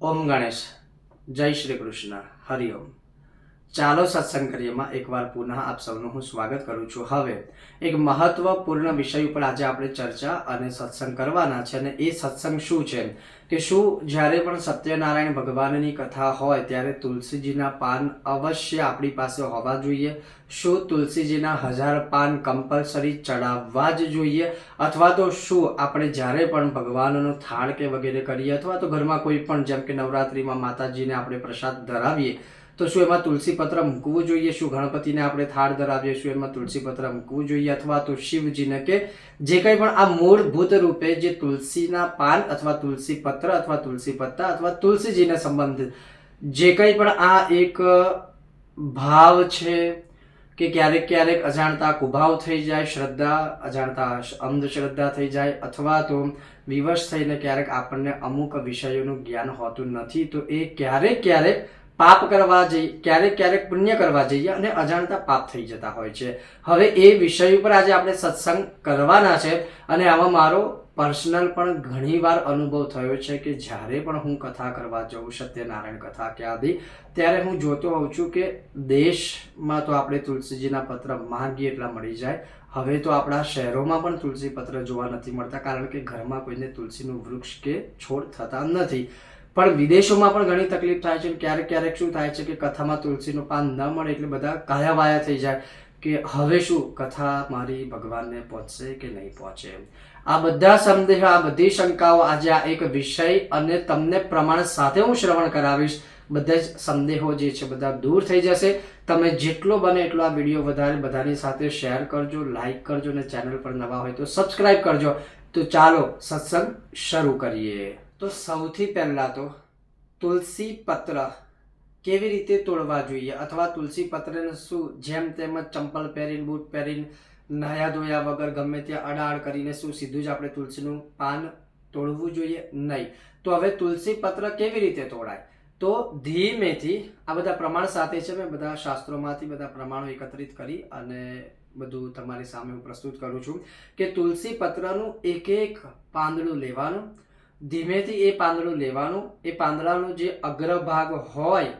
ઓમ ગણેશ. જય શ્રી કૃષ્ણ. હરિઓમ ચાલો સત્સંગ કરીએમાં એકવાર પુનઃ આપ સૌનું હું સ્વાગત કરું છું. હવે એક મહત્વપૂર્ણ વિષય ઉપર આજે આપણે ચર્ચા અને સત્સંગ કરવાના છે અને એ સત્સંગ શું છે? કે શું જ્યારે પણ સત્યનારાયણ ભગવાનની કથા હોય ત્યારે તુલસીજીના પાન અવશ્ય આપણી પાસે હોવા જોઈએ. શું તુલસીજીના હજાર પાન કમ્પલસરી ચડાવવા જ જોઈએ? અથવા તો શું આપણે જ્યારે પણ ભગવાનનો થાળ કે વગેરે કરીએ અથવા તો ઘરમાં કોઈ પણ, જેમ કે નવરાત્રિમાં માતાજીને આપણે પ્રસાદ ધરાવીએ તો શું એમાં તુલસી પત્ર મૂકવું જોઈએ? શું ગણપતિને આપણે થાળ ધરાવીએ શું એમાં તુલસી પત્ર મૂકવું જોઈએ? અથવા તો શિવજીને કે જે કંઈ પણ આ મૂળભૂત રૂપે જે તુલસીના પાન અથવા તુલસી પત્ર અથવા તુલસી પત્તા અથવા તુલસીજીને સંબંધિત જે કંઈ પણ આ એક ભાવ છે કે ક્યારેક ક્યારેક અજાણતા કુભાવ થઈ જાય, શ્રદ્ધા, અજાણતા અંધશ્રદ્ધા થઈ જાય અથવા તો વિવશ થઈને ક્યારેક આપણને અમુક વિષયોનું જ્ઞાન હોતું નથી, તો એ ક્યારેક ક્યારેક પાપ કરવા જઈએ ક્યારેક ક્યારેક પુણ્ય કરવા જઈએ અને અજાણતા પાપ થઈ જતા હોય છે. હવે એ વિષય ઉપર આજે આપણે સત્સંગ કરવાના છે અને આમાં મારો પર્સનલ પણ ઘણીવાર અનુભવ થયો છે કે જ્યારે પણ હું કથા કરવા જાઉં, સત્યનારાયણ કથા કે આદિ, ત્યારે હું જોતો હોઉં છું કે દેશમાં તો આપણે તુલસીજીના પત્ર માંગીએ એટલા મળી જાય. હવે તો આપણા શહેરોમાં પણ તુલસી પત્ર જોવા નથી મળતા, કારણ કે ઘરમાં કોઈને તુલસીનું વૃક્ષ કે છોડ થતા નથી. પણ વિદેશોમાં પણ ઘણી તકલીફ થાય છે ક્યારેક ક્યારેક શું થાય છે કે કથામાં તુલસીનું પાન ન મળે એટલે બધા કાયા વાયા થઈ જાય કે હવે શું કથા મારી ભગવાનને પહોંચશે કે નહીં પહોંચે આ બધા સંદેહ, આ બધી શંકાઓ આજે આ એક વિષય અને તમને પ્રમાણ સાથે હું શ્રવણ કરાવીશ. બધા જ સંદેહો જે છે બધા દૂર થઈ જશે. તમે જેટલો બને એટલો આ વીડિયો વધારે બધાની સાથે શેર કરજો, લાઈક કરજો અને ચેનલ પર નવા હોય તો સબસ્ક્રાઈબ કરજો. તો ચાલો સત્સંગ શરૂ કરીએ. તો સૌથી પહેલાં તો તુલસી પત્ર કેવી રીતે તોડવા જોઈએ? અથવા તુલસી પત્રને શું જેમ તેમ ચંપલ પહેરીને, બૂટ પહેરીને નાયા ધોયા વગર ગમે ત્યાં અડાડ કરીને શું સીધું જ આપણે તુલસીનું પાન તોડવું જોઈએ? નહીં. તો હવે તુલસી પત્ર કેવી રીતે તોડાય? તો ધીમેથી આ બધા પ્રમાણ સાથે છે, મેં બધા શાસ્ત્રોમાંથી બધા પ્રમાણો એકત્રિત કરી અને બધું તમારી સામે હું પ્રસ્તુત કરું છું કે તુલસી પત્રનું એક એક પાંદડું લેવાનું ધીમેથી એ પાંદડું લેવાનું. એ પાંદડાનો જે અગ્રભાગ હોય,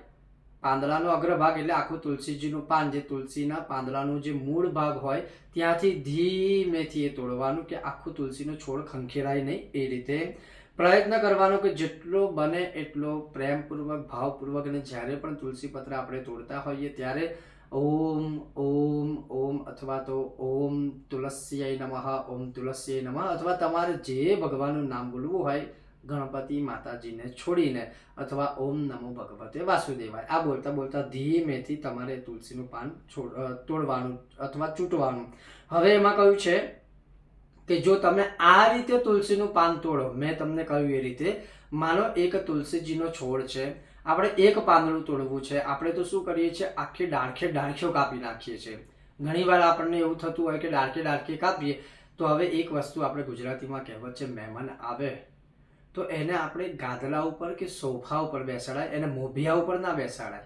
પાંદડાનો અગ્રભાગ એટલે આખું તુલસીજીનું પાન, જે તુલસીના પાંદડાનો જે મૂળ ભાગ હોય, ત્યાંથી ધીમેથી એ તોડવાનું કે આખું તુલસીનો છોડ ખંખેરાય નહીં એ રીતે. પ્રયત્ન કરવાનો કે જેટલો બને એટલો પ્રેમપૂર્વક, ભાવપૂર્વક અને જ્યારે પણ તુલસી પત્ર આપણે તોડતા હોઈએ ત્યારે ઓમ ઓમ ઓમ અથવા તો ઓમ તુલસ્યાય નમઃ ઓમ તુલસ્યાય નમઃ અથવા તમારે જે ભગવાનનું નામ બોલવું હોય, ગણપતિ માતાજીને છોડીને અથવા ઓમ નમો ભગવતે વાસુદેવાય, આ બોલતા બોલતા ધીમેથી તમારે તુલસીનું પાન તોડવાનું અથવા ચૂંટવાનું. હવે એમાં કહ્યું છે કે જો તમે આ રીતે તુલસીનું પાન તોડો, મેં તમને કહ્યું એ રીતે, માનો એક તુલસીજીનો છોડ છે આપણે એક પાંદડું તોડવું છે. આપણે તો શું કરીએ છીએ? આખી ડાળખે ડાળખીઓ કાપી નાખીએ છીએ. ઘણીવાર આપણને એવું થતું હોય કે ડાળખે ડાળખે કાપીએ, તો હવે એક વસ્તુ આપણે ગુજરાતીમાં કહેવત છે, મહેમાન આવે. તો એને આપણે ગાદલા ઉપર કે સોફા ઉપર બેસાડાય, એને મોભિયા ઉપર ના બેસાડાય.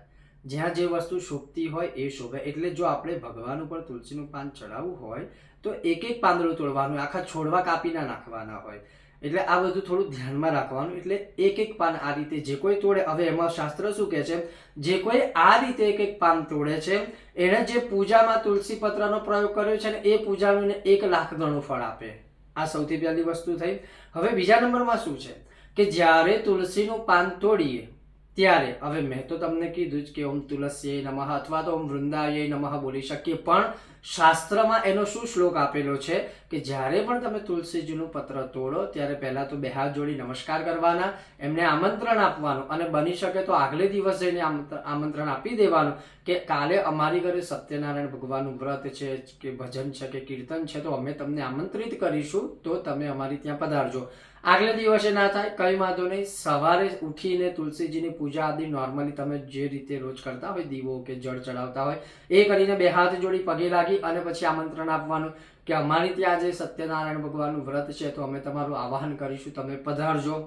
જ્યાં જે વસ્તુ શોભતી હોય એ શોભે. એટલે જો આપણે ભગવાન ઉપર તુલસીનું પાન ચડાવવું હોય, તો એક એક પાંદડું તોડવાનું, આખા છોડવા કાપી ના નાખવાના હોય. એટલે આ બધું થોડું ધ્યાનમાં રાખવાનું. એટલે એક એક પાન આ રીતે જે કોઈ તોડે, હવે એમાં શાસ્ત્ર શું કહે છે? જે કોઈ આ રીતે એક એક પાન તોડે છે એણે જે પૂજામાં તુલસી પત્રનો પ્રયોગ કર્યો છે ને, એ પૂજાનું એક લાખ ગણું ફળ આપે. આ સૌથી પહેલી વસ્તુ થઈ. હવે બીજા નંબરમાં શું છે? કે જ્યારે તુલસીનું પાન તોડીએ, ત્યારે, હવે મેં તો તમને કીધું જ કે ઓમ તુલસીય નમઃ અથવા તો ઓમ વૃંદાય નમઃ બોલી શકીએ, પણ શાસ્ત્રમાં એનો શું શ્લોક આપેલો છે કે જ્યારે પણ તમે તુલસીજીનું પત્ર તોડો, ત્યારે પહેલાં તો બે હાથ જોડી નમસ્કાર કરવાના, એમને આમંત્રણ આપવાનું અને બની શકે તો આગલે દિવસ જઈને આમંત્ર- આમંત્રણ આપી દેવાનું કે કાલે અમારી ઘરે સત્યનારાયણ ભગવાનનું વ્રત છે, કે ભજન છે, કે કીર્તન છે, તો અમે તમને આમંત્રિત કરીશું, તો તમે અમારી ત્યાં પધારજો. આગલે દિવસે ના થાય, કઈ વાંધો નહીં. સવારે ઉઠીને તુલસીજીની પૂજા આદિ નોર્મલી તમે જે રીતે રોજ કરતા હોય, દીવો કે જળ ચડાવતા હોય, એ કરીને બે હાથ જોડી પગે લાગી અને પછી આમંત્રણ આપવાનું કે અમારી ત્યાં આજે સત્યનારાયણ ભગવાનનું વ્રત છે, તો અમે તમારું આવાહન કરીશું, તમે પધારજો.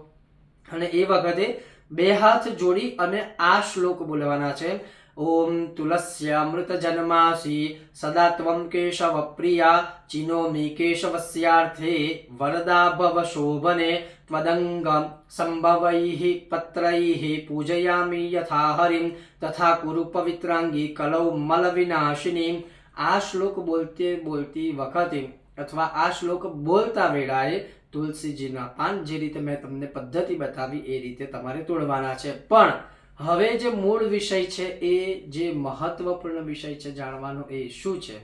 અને એ વખતે બે હાથ જોડી અને આ શ્લોક બોલવાના છે. ઓમ તુલસ્યામૃતજન્માસી સદા ત્વં કેશવ પ્રિયા ચિનોમિ કેશવસ્યાર્થે વરદા ભવ શોભને ત્વદંગમ સંભવૈઃ પત્રૈઃ પૂજયામિ યથા હરિમ તથા કુરુ પવિત્રાંગી કલૌ મલવિનાશિનીમ આ શ્લોક બોલતે બોલતી વખતે અથવા આ શ્લોક બોલતા વેળાએ તુલસીજીના પાન જે રીતે મેં તમને પદ્ધતિ બતાવી, એ રીતે તમારે તોડવાના છે. પણ હવે જે મૂળ વિષય છે, એ જે મહત્વપૂર્ણ વિષય છે જાણવાનો એ શું છે?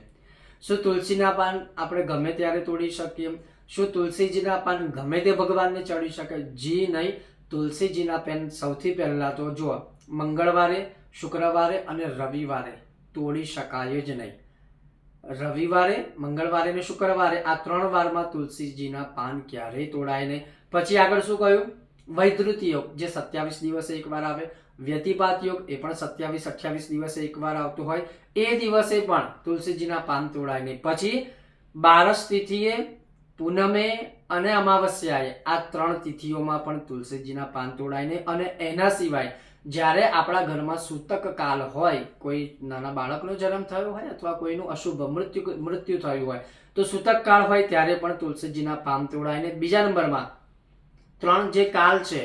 શું તુલસીના પાન આપણે ગમે ત્યારે તોડી શકીએ? શું તુલસીજીના પાન ગમે તે ભગવાનને ચડી શકે? જી નહીં. તુલસીજીના પેન સૌથી પહેલા તો જુઓ, મંગળવારે, શુક્રવારે અને રવિવારે તોડી શકાય જ નહીં. રવિવારે, મંગળવારે અને શુક્રવારે આ ત્રણ વારમાં તુલસીજીના પાન ક્યારેય તોડાય નહીં. પછી આગળ શું કહ્યું? વૈદ્યુત યોગ જે સત્યાવીસ દિવસે એકવાર આવે વ્યતિપાત યોગ એ પણ સત્યાવીસ અઠ્યાવીસ દિવસે એકવાર આવતું હોય. એ દિવસે પણ તુલસીજીના પાન તોડાય નહીં. પછી બારસ તિથિએ, પૂનમે અને અમાવસ્યાએ આ ત્રણ તિથિઓમાં પણ તુલસીજીના પાન તોડાય નહીં. અને એના સિવાય જ્યારે આપણા ઘરમાં સૂતક કાલ હોય, કોઈ નાના બાળકનો જન્મ થયો હોય અથવા કોઈનું અશુભ મૃત્યુ મૃત્યુ થયું હોય, તો સૂતક કાળ હોય ત્યારે પણ તુલસીજીના પાન તોડાય ને બીજા નંબરમાં ત્રણ જે કાલ છે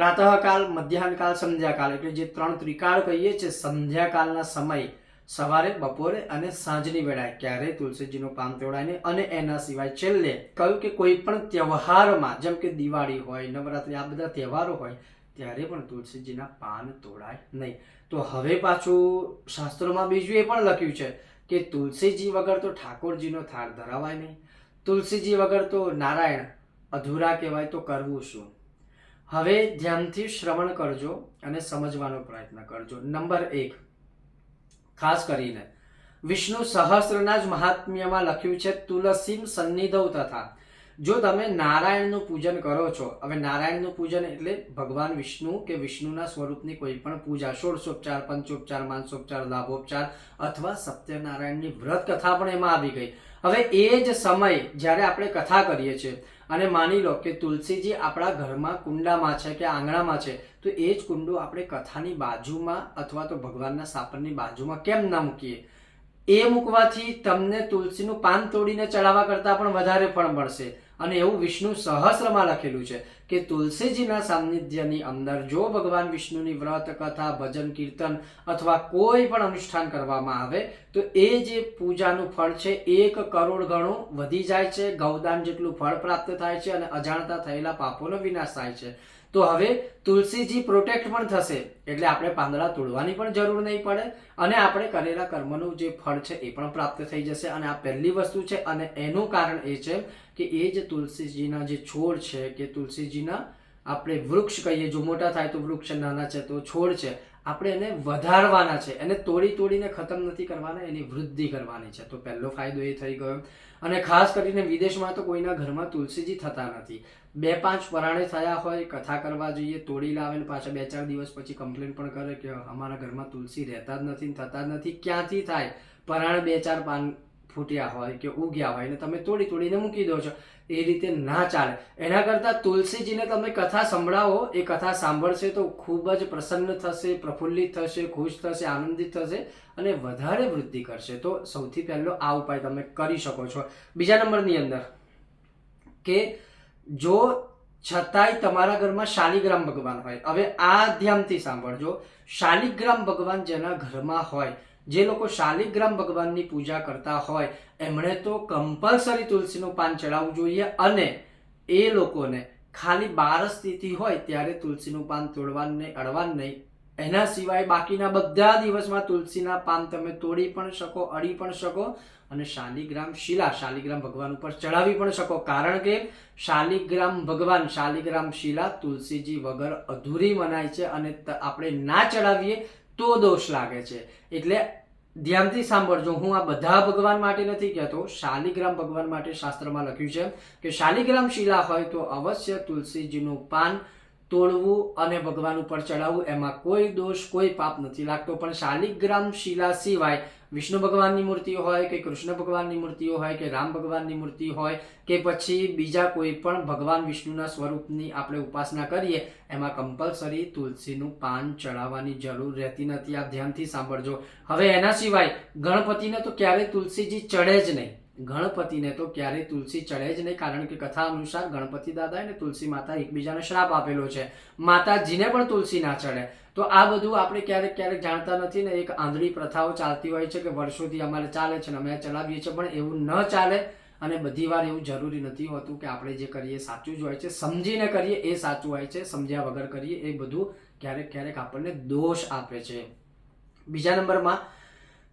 પ્રાતઃકાલ, મધ્યાહનકાલ, સંધ્યાકાલ એટલે જે ત્રણ ત્રિકાળ કહીએ છીએ સંધ્યાકાલના સમય સવારે, બપોરે અને સાંજની વેળાએ. ક્યારેય તુલસીજીનું પાન તોડાય અને એના સિવાય છેલ્લે કહ્યું કે કોઈ પણ તહેવારમાં, જેમ કે દિવાળી હોય, નવરાત્રી, આ બધા તહેવારો હોય, ત્યારે પણ તુલસીજીના પાન તોડાય નહીં. તો હવે પાછું શાસ્ત્રોમાં બીજું એ પણ લખ્યું છે કે તુલસીજી વગર તો ઠાકોરજીનો થાળ ધરાવાય નહીં. તુલસીજી વગર તો નારાયણ અધૂરા કહેવાય તો કરવું શું? હવે ધ્યાનથી શ્રવણ કરજો અને સમજવાનો પ્રયત્ન કરજો. નંબર એક, ખાસ કરીને, વિષ્ણુ સહસ્ત્રના જ મહાત્મ્યમાં લખ્યું છે, તુલસીમ સન્નિધવ તથા. જો તમે નારાયણનું પૂજન કરો છો, હવે નારાયણનું પૂજન એટલે ભગવાન વિષ્ણુ કે વિષ્ણુના સ્વરૂપની કોઈ પણ પૂજા, ષોડશોપચાર, પંચોપચાર, માનસોપચાર, લાભોપચાર અથવા સત્યનારાયણની વ્રત કથા પણ એમાં આવી ગઈ. હવે એ જ સમય જ્યારે આપણે કથા કરીએ છીએ અને માની લો કે તુલસીજી આપણા ઘરમાં કુંડામાં છે કે આંગણામાં છે, તો એ જ કુંડો આપણે કથાની બાજુમાં અથવા તો ભગવાનના સાપરની બાજુમાં કેમ ના મૂકીએ? એ મૂકવાથી તમને તુલસીનું પાન તોડીને ચડાવવા કરતાં પણ વધારે ફળ મળશે. અને એવું વિષ્ણુ સહસ્રમાં લખેલું છે કે તુલસીજીના સાનિધ્યની અંદર જો ભગવાન વિષ્ણુની વ્રત, કથા, ભજન, કીર્તન અથવા કોઈ પણ અનુષ્ઠાન કરવામાં આવે, તો એ જે પૂજાનું ફળ છે, એક કરોડ ગણું વધી જાય છે, ગૌદાન જેટલું ફળ પ્રાપ્ત થાય છે અને અજાણતા થયેલા પાપોનો વિનાશ થાય છે. તો હવે તુલસીજી પ્રોટેક્ટ પણ થશે. એટલે આપણે પાંદડા તોડવાની પણ જરૂર નહીં પડે અને આપણે કરેલા કર્મનું જે ફળ છે એ પણ પ્રાપ્ત થઈ જશે. અને આ પહેલી વસ્તુ છે અને એનું કારણ એ છે કે એ જ તુલસીજીના જે છોડ છે કે તુલસીજીના આપણે વૃક્ષ કહીએ, જો મોટા થાય તો વૃક્ષ, નાના છે તો છોડ છે, આપણે એને વધારવાના છે. એને તોડી તોડીને ખતમ નથી કરવાના, એની વૃદ્ધિ કરવાની છે. તો પહેલો ફાયદો એ થઈ ગયો. અને ખાસ કરીને વિદેશમાં તો કોઈના ઘરમાં તુલસીજી થતા નથી. બે પાંચ પરાણે થયા હોય, કથા કરવા જઈએ, તોડી લાવે પાછા બે ચાર દિવસ પછી કમ્પ્લેન પણ કરે કે અમારા ઘરમાં તુલસી રહેતા જ નથી થતા જ નથી. ક્યાંથી થાય? પરાણે બે ચાર પાન ફૂટ્યા હોય કે ઉગ્યા હોય ને તમે તોડી તોડીને મૂકી દો છો. એ રીતે ના ચાલે. એના કરતાં તુલસીજીને તમે કથા સંભળાવો, એ કથા સાંભળશે તો ખૂબ જ પ્રસન્ન થશે, પ્રફુલ્લિત થશે, ખુશ થશે, આનંદિત થશે અને વધારે વૃદ્ધિ કરશે. તો સૌથી પહેલો આ ઉપાય તમે કરી શકો છો. બીજા નંબરની અંદર કે જો છતાંય તમારા ઘરમાં શાલિગ્રામ ભગવાન હોય, હવે આ ધ્યાનથી સાંભળજો. શાલિગ્રામ ભગવાન જેના ઘરમાં હોય, જે લોકો શાલિગ્રામ ભગવાનની પૂજા કરતા હોય, એમણે તો કમ્પલસરી તુલસીનું પાન ચડાવવું જોઈએ અને એ લોકોને ખાલી બારસ તિથિ હોય ત્યારે તુલસીનું પાન તોડવાનું નહીં, અડવાનું નહીં. એના સિવાય બાકીના બધા દિવસમાં તુલસીના પાન તમે તોડી પણ શકો, અડી પણ શકો અને શાલિગ્રામ શિલા, શાલિગ્રામ ભગવાન ઉપર ચડાવી પણ શકો. કારણ કે શાલિગ્રામ ભગવાન, શાલિગ્રામ શિલા તુલસીજી વગર અધૂરી મનાય છે અને આપણે ના ચડાવીએ તો દોષ લાગે છે. એટલે ધ્યાનથી સાંભળજો, હું આ બધા ભગવાન માટે નથી કહેતો, શાલિગ્રામ ભગવાન માટે શાસ્ત્રમાં લખ્યું છે કે શાલિગ્રામ શિલા હોય તો અવશ્ય તુલસીજીનું પાન તોડવું અને ભગવાન ઉપર ચડાવવું, એમાં કોઈ દોષ, કોઈ પાપ નથી લાગતો. પણ શાલિગ્રામ શિલા સિવાય વિષ્ણુ ભગવાનની મૂર્તિ હોય કે કૃષ્ણ ભગવાનની મૂર્તિઓ હોય કે રામ ભગવાનની મૂર્તિ હોય કે પછી બીજા કોઈ પણ ભગવાન વિષ્ણુના સ્વરૂપની આપણે ઉપાસના કરીએ, એમાં કમ્પલસરી તુલસીનું પાન ચડાવવાની જરૂર રહેતી નથી. આ ધ્યાનથી સાંભળજો. હવે એના સિવાય ગણપતિને તો ક્યારેય તુલસીજી ચડે જ નહીં. ગણપતિને તો ક્યારેય તુલસી ચડે જ નહીં, કારણ કે કથા અનુસાર ગણપતિ દાદા અને તુલસી માતા એકબીજાને શ્રાપ આપેલો છે. માતાજીને પણ તુલસી ના ચડે. તો આ બધું આપણે ક્યારેક ક્યારેક જાણતા નથી ને, એક આંધળી પ્રથાઓ ચાલતી હોય છે કે વર્ષોથી અમારે ચાલે છે ને, અમે ચલાવીએ છીએ, પણ એવું ન ચાલે. અને બધી વાર એવું જરૂરી નથી હોતું કે આપણે જે કરીએ સાચું જ હોય છે. સમજીને કરીએ એ સાચું હોય છે. સમજ્યા વગર કરીએ એ બધું ક્યારેક ક્યારેક આપણને દોષ આપે છે. બીજા નંબરમાં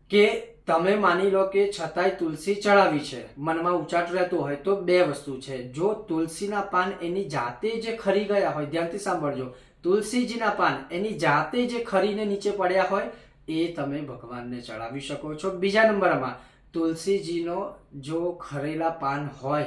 કે તમે માની લો કે છતાંય તુલસી ચડાવી છે. મનમાં ઉચાટ રહેતો હોય તો બે વસ્તુ છે. જો તુલસીના પાન એની જાતે જે ખરી ગયા હોય, ધ્યાનથી સાંભળજો. તુલસીજીના પાન એની જાતે જે ખરીને નીચે પડ્યા હોય, એ તમે ભગવાનને ચડાવી શકો છો. બીજા નંબરમાં, તુલસીજીનો જો ખરેલા પાન હોય,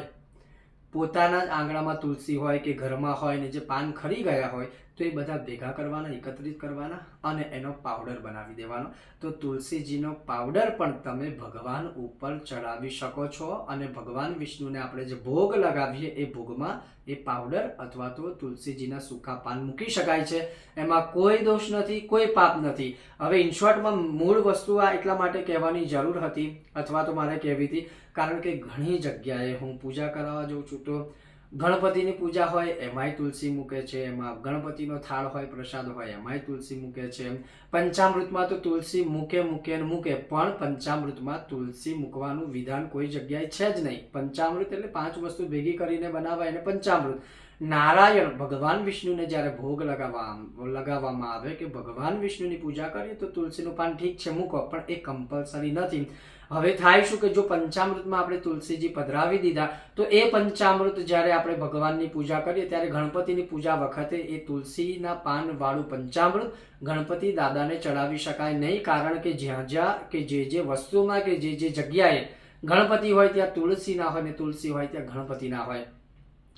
પોતાના આંગણામાં તુલસી હોય કે ઘરમાં હોય ને જે પાન ખરી ગયા હોય તો એ બધા ભેગા કરવાના, એકત્રિત કરવાના અને એનો પાવડર બનાવી દેવાનો. તો તુલસીજીનો પાવડર પણ તમે ભગવાન ઉપર ચડાવી શકો છો અને ભગવાન વિષ્ણુને આપણે જે ભોગ લગાવીએ એ ભોગમાં એ પાવડર અથવા તો તુલસીજીના સૂકા પાન મૂકી શકાય છે. એમાં કોઈ દોષ નથી, કોઈ પાપ નથી. હવે ઇનશોર્ટમાં મૂળ વસ્તુ આ એટલા માટે કહેવાની જરૂર હતી અથવા તો મારે કહેવી હતી, કારણ કે ઘણી જગ્યાએ હું પૂજા કરાવવા જાઉં છું તો ગણપતિની પૂજા હોય, એમાંય તુલસી મૂકે છે, એમાં ગણપતિનો થાળ હોય, પ્રસાદ હોય, એમાંય તુલસી મૂકે છે. પંચામૃતમાં તો તુલસી મૂકે મૂકે ને મૂકે, પણ પંચામૃતમાં તુલસી મૂકવાનું વિધાન કોઈ જગ્યાએ છે જ નહીં. પંચામૃત એટલે પાંચ વસ્તુ ભેગી કરીને બનાવાય એને પંચામૃત. નારાયણ ભગવાન વિષ્ણુને જ્યારે ભોગ લગાવવા લગાવવામાં આવે કે ભગવાન વિષ્ણુની પૂજા કરીએ તો તુલસીનું પાન ઠીક છે, મૂકો, પણ એ કમ્પલસરી નથી. હવે થાય શું કે જો પંચામૃતમાં આપણે તુલસીજી પધરાવી દીધા, તો એ પંચામૃત જ્યારે આપણે ભગવાનની પૂજા કરીએ, ત્યારે ગણપતિની પૂજા વખતે એ તુલસીના પાનવાળું પંચામૃત ગણપતિ દાદાને ચડાવી શકાય નહીં, કારણ કે જ્યાં જ્યાં કે જે જે વસ્તુમાં કે જે જે જગ્યાએ ગણપતિ હોય ત્યાં તુલસી ના હોય ને તુલસી હોય ત્યાં ગણપતિ ના હોય.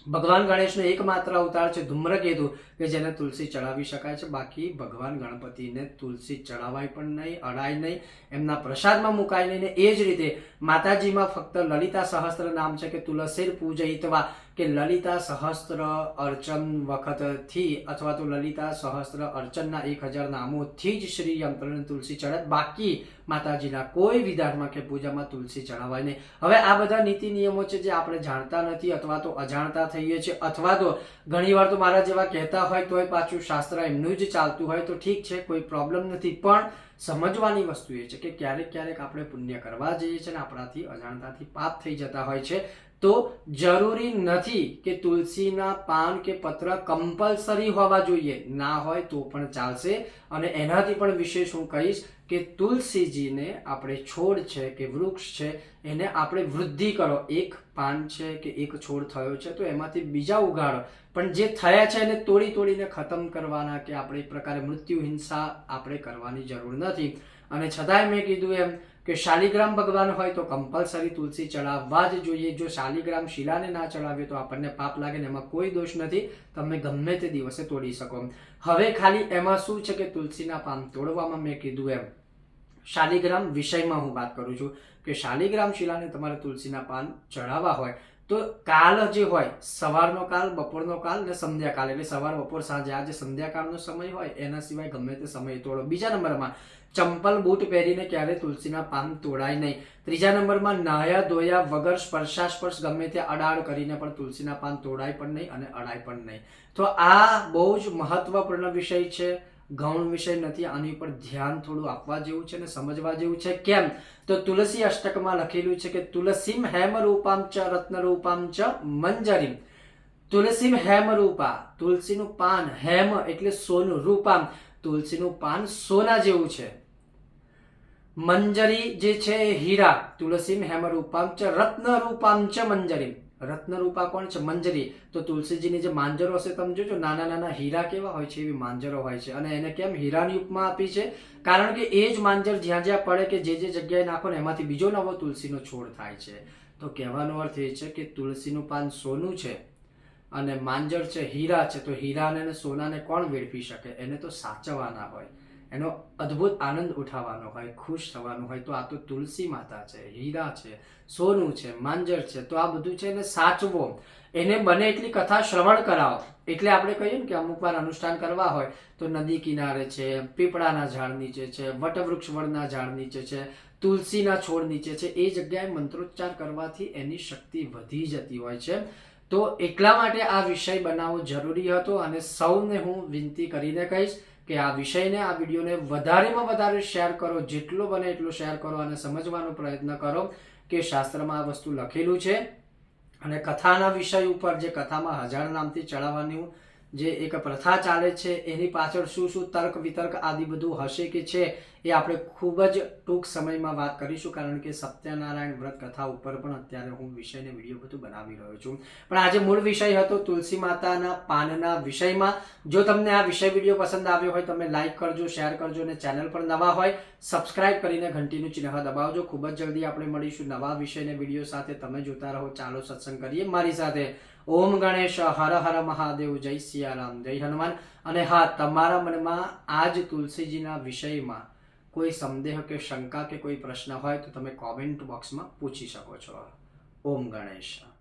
ભગવાન ગણેશનો એકમાત્ર અવતાર છે ધૂમ્રકેતુ, કે જેને તુલસી ચડાવી શકાય છે. બાકી ભગવાન ગણપતિને તુલસી ચડાવાય પણ નહીં, અડાય નહીં, એમના પ્રસાદમાં મુકાય નહીં ને એ જ રીતે માતાજીમાં ફક્ત લલિતા સહસ્ત્ર નામ છે કે તુલસીર પૂજયિતવા કે લલિતા સહસ્ત્ર અર્ચન વખતથી અથવા તો લલિતા સહસ્ત્ર અર્ચનના એક હજાર નામોથી જ શ્રી યંત્રને તુલસી ચડત બાકી માતાજીના કોઈ વિધાનમાં કે પૂજામાં તુલસી ચડાવાય નહીં. હવે આ બધા નીતિ નિયમો છે જે આપણે જાણતા નથી અથવા તો અજાણતા થઈએ છીએ અથવા તો ઘણીવાર તો મારા જેવા કહેતા હોય તોય પાછું શાસ્ત્ર એમનું જ ચાલતું હોય તો ઠીક છે, કોઈ પ્રોબ્લેમ નથી. પણ સમજવાની વસ્તુ એ છે કે ક્યારેક ક્યારેક આપણે પુણ્ય કરવા જઈએ છીએ ને આપણાથી અજાણતાથી પાપ થઈ જતા હોય છે. તો જરૂરી નથી કે તુલસીના પાન કે પત્ર કમ્પલસરી હોવા જોઈએ. ના હોય તો પણ ચાલશે. અને એનાથી પણ વિશેષ હું કહીશ કે તુલસીજીને આપણે છોડ છે કે વૃક્ષ છે, એને આપણે વૃદ્ધિ કરો. એક પાન છે કે એક છોડ થયો છે, તો એમાંથી બીજા ઉગાડો. પણ જે થયા છે એને તોડી તોડીને ખતમ કરવાના કે આપણે એક પ્રકારે મૃત્યુ હિંસા આપણે કરવાની જરૂર નથી. અને છતાંય મેં કીધું એમ કે શાલિગ્રામ ભગવાન હોય તો કમ્પલસરી તુલસી ચડાવવા જ જોઈએ. જો શાલિગ્રામ શિલાને ના ચડાવીએ તો આપણને પાપ લાગે ને એમાં કોઈ દોષ નથી. તમે ગમે તે દિવસે તોડી શકો. હવે ખાલી એમાં શું છે કે તુલસીના પાન તોડવામાં મેં કીધું એમ. શાલિગ્રામ વિષયમાં હું વાત કરું છું કે શાલિગ્રામ શિલાને તમારે તુલસીના પાન ચડાવવા હોય તો કાલ જે હોય, સવારનો કાલ, બપોરનો કાલ ને સંધ્યાકાલ. એટલે સવાર, બપોર, સાંજે. આ જે સંધ્યાકાળનો સમય હોય એના સિવાય ગમે તે સમય તોડો. બીજા નંબરમાં ચંપલ બૂટ પહેરીને ક્યારે તુલસીના પાન તોડાય નહીં. ત્રીજા નંબરમાં નાયા ધોયા વગર સ્પર્શાસ્પર્શ ગમે ત્યાં અડાડ કરીને પણ તુલસીના પાન તોડાય પણ નહીં અને અડાય પણ નહીં. તો આ બહુ જ મહત્વપૂર્ણ વિષય છે. ગૌણ વિષય નથી, આની ઉપર ધ્યાન થોડું આપવા જેવું છે અને સમજવા જેવું છે. કેમ? તો તુલસી અષ્ટકમાં લખેલું છે કે તુલસીમ હેમ રૂપામ ચ રત્ન રૂપામ ચ મંજરીમ. તુલસીમ હેમ રૂપા, તુલસીનું પાન હેમ એટલે સોનું રૂપામ. તુલસીનું પાન સોના જેવું છે. મંજરી જે છે એ હીરા તુલસી હેમ ચ રત્ન રૂપામ મંજરી રત્ન રત્નરૂપા કોણ છે? મંજરી. તો તુલસીજીની જે માંજરો હશે, તમે જોજો, નાના નાના હીરા કેવા હોય છે, એવી માંજરો હોય છે. અને એને કેમ? હીરાની ઉપમા આપી છે. કારણ કે એ જ માંજર જ્યાં જ્યાં પડે કે જે જે જગ્યાએ નાખો ને, એમાંથી બીજો નવો તુલસીનો છોડ થાય છે. તો કહેવાનો અર્થ એ છે કે તુલસીનું પાન સોનું છે અને માંજર છે હીરા છે. તો હીરાને સોનાને કોણ વેડફી શકે? એને તો સાચવવાના હોય. એનો અદ્ભુત આનંદ ઉઠાવવાનો હોય, ખુશ થવાનું હોય, તો આ તો તુલસી માતા છે, હીરા છે, સોનું છે, માંજર છે, તો આ બધું છે એને સાચવો. એને બને એટલી કથા શ્રવણ કરાવો. એટલે આપણે કહીએ ને કે અમુક વાર અનુષ્ઠાન કરવા હોય, તો નદી કિનારે છે, પીપળાના ઝાડ નીચે છે, વટવૃક્ષ વડના ઝાડ નીચે છે, તુલસીના છોડ નીચે છે, એ જગ્યાએ મંત્રોચ્ચાર કરવાથી એની શક્તિ વધી જતી હોય છે. તો એટલા માટે આ વિષય બનાવવો જરૂરી હતો અને સૌને હું વિનંતી કરીને કહીશ કે આ વિષયને, આ વિડીયોને વધારેમાં વધારે શેર કરો, જેટલો બને એટલો શેર કરો અને સમજવાનો પ્રયત્ન કરો કે શાસ્ત્રમાં આ વસ્તુ લખેલું છે. અને કથાના વિષય ઉપર, જે કથામાં હજાર નામથી ચડાવવાનું જે એક પ્રથા ચાલે છે, એની પાછળ શું શું તર્ક વિતર્ક આદિ બધું હશે કે છે, એ આપણે ખૂબ જ ટૂંક સમયમાં વાત કરીશું, કારણ કે સત્યનારાયણ વ્રત કથા ઉપર પણ અત્યારે હું વિષયને વીડિયો બધું બનાવી રહ્યો છું. પણ આજે મૂળ વિષય હતો તુલસી માતાના પાનના વિષયમાં. જો તમને આ વિષય વીડિયો પસંદ આવ્યો હોય, તમે લાઇક કરજો, શેર કરજો અને ચેનલ પર નવા હોય, સબસ્ક્રાઇબ કરીને ઘંટીનું ચિહ્ન દબાવજો. ખૂબ જ જલ્દી આપણે મળીશું નવા વિષયને વીડિયો સાથે. તમે જોતા રહો, ચાલો સત્સંગ કરીએ. મારી સાથે ઓમ ગણેશ, હર હર મહાદેવ, જય સિયારામ, જય હનુમાન. અને હા, તમારા મનમાં આ જ તુલસીજીના વિષયમાં કોઈ સંદેહ કે શંકા કે કોઈ પ્રશ્ન હોય તો તમે કોમેન્ટ બોક્સમાં પૂછી શકો છો. ઓમ ગણેશ.